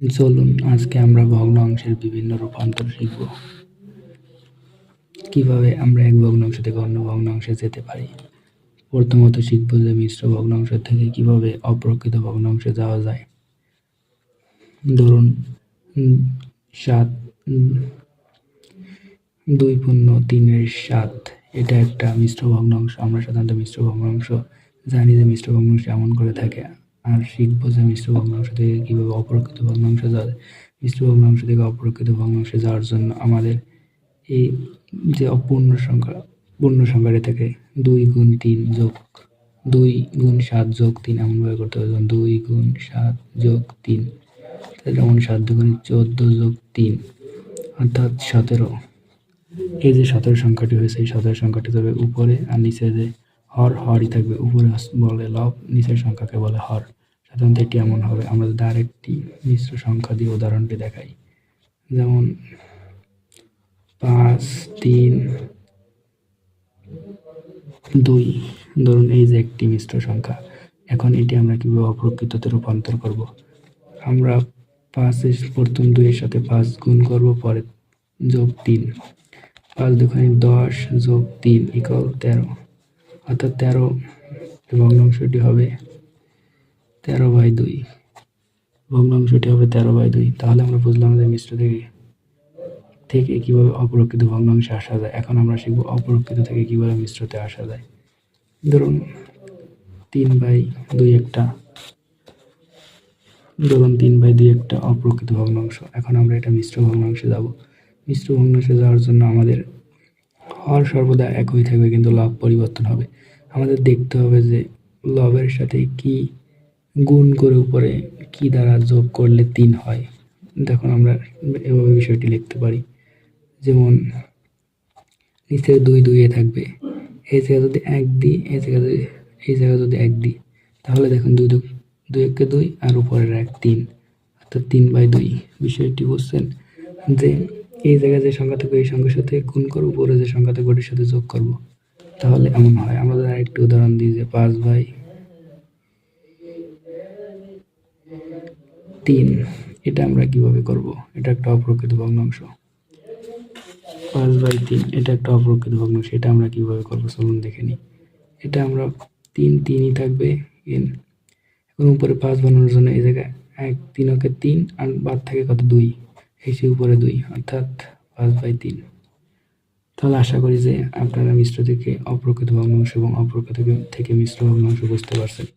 চলুন, আজকে আমরা ভগ্নাংশের বিভিন্ন রূপান্তর শিখব। কীভাবে আমরা এক ভগ্নাংশ থেকে অন্য ভগ্নাংশে যেতে পারি? প্রথমত শিখব যে মিশ্র ভগ্নাংশ থেকে কীভাবে অপ্রকৃত ভগ্নাংশে যাওয়া যায়। ধরুন সাত দুই পূর্ণ তিনের সাত, এটা একটা মিশ্র ভগ্নাংশ আমরা সাধারণত মিশ্র ভগ্নাংশ জানি যে মিশ্র ভগ্নাংশ এমন করে থাকে। আর শিখব যে মিশ্র ভগ্নাংশ থেকে কীভাবে অপ্রকৃত ভগ্নাংশ যাওয়া মিশ্র ভগ্নাংশ থেকে অপ্রকৃত ভগ্নাংশে যাওয়ার জন্য আমাদের এই যে অপূর্ণ সংখ্যা, পূর্ণ সংখ্যাটি থেকে দুই গুণ তিন যোগ দুই গুণ সাত যোগ তিন এমনভাবে করতে হবে। দুই গুণ সাত যোগ তিন যেমন সাত দুগুণ চোদ্দ যোগ তিন, অর্থাৎ সতেরো। এই যে সতেরো সংখ্যাটি হয়েছে, এই সতেরো সংখ্যাটি তবে উপরে আর নিচে যে হর, হরই থাকবে উপরে বলে লব, নিচের সংখ্যাকে বলে হর। সাধারণত এটি এমন হবে। আমরা যদি আরেকটি মিশ্র সংখ্যা দিয়ে উদাহরণটি দেখাই। যেমন পাঁচ, তিন, দুই। ধরুন এই যে একটি মিশ্র সংখ্যা। এখন এটি আমরা কীভাবে অপ্রকৃততে রূপান্তর করব? আমরা পাঁচের প্রথম দুইয়ের সাথে পাঁচ গুণ করব পরে যোগ তিন। পাঁচ দুখানি দশ যোগ তিন ইকাল তেরো। অর্থাৎ তেরো ভগ্নাংশটি হবে তেরো বাই দুই। ভগ্নাংশটি হবে তেরো বাই দুই। তাহলে আমরা বুঝলাম যে মিশ্র থেকে থেকে কীভাবে অপ্রকৃত ভগ্নাংশে আসা যায়। এখন আমরা শিখব অপরক্ষিত থেকে কীভাবে মিশ্রতে আসা যায়। ধরুন তিন বাই দুই একটা। ধরুন তিন বাই দুই একটা অপ্রকৃত ভগ্নাংশ। এখন আমরা এটা মিশ্র ভগ্নাংশে যাব। মিশ্র ভগ্নাংশে যাওয়ার জন্য আমাদের হর সর্বদা একই থাকবে, কিন্তু লব পরিবর্তন হবে। আমাদের দেখতে হবে যে লবের সাথে কি গুণ করে উপরে কি দ্বারা যোগ করলে তিন হয়? দেখুন, আমরা এভাবে বিষয়টি লিখতে পারি। যেমন, নিচে দুই দুইয়ে থাকবে। এই জায়গায় যদি এক দিই এই জায়গায় যদি, এই জায়গায় যদি এক দিই, তাহলে দেখুন, দুই দুই দুই একে দুই আর উপরের এক তিন, অর্থাৎ তিন বাই দুই। বিষয়টি বুঝছেন? যে এই জায়গায় যে সংখ্যা থাকবে, এই সংখ্যার সাথে গুণ করে উপরে যে সংখ্যা থাকবে, ওটির সাথে যোগ করব। তাহলে এমন হয়। আমরা আরেকটি উদাহরণ দিই যে পাঁচ বাই তিন, এটা আমরা কীভাবে করব? এটা একটা অপ্রকৃত ভগ্নাংশ। পাঁচ বাই তিন, এটা একটা অপ্রকৃত ভগ্নাংশ। এটা আমরা কীভাবে করব চলুন দেখে নিই। এটা আমরা তিন তিনই থাকবে এন এখন উপরে পাঁচ বানানোর জন্য এই জায়গায় এক তিন তিন, আর বাদ থাকে কত? দুই। এসে উপরে দুই, অর্থাৎ পাঁচ বাই তিন। তাহলে আশা করি যে আপনারা মিশ্র থেকে অপ্রকৃত ভগ্নাংশ এবং অপ্রকৃত থেকে মিশ্র ভগ্নাংশ বুঝতে পারছেন।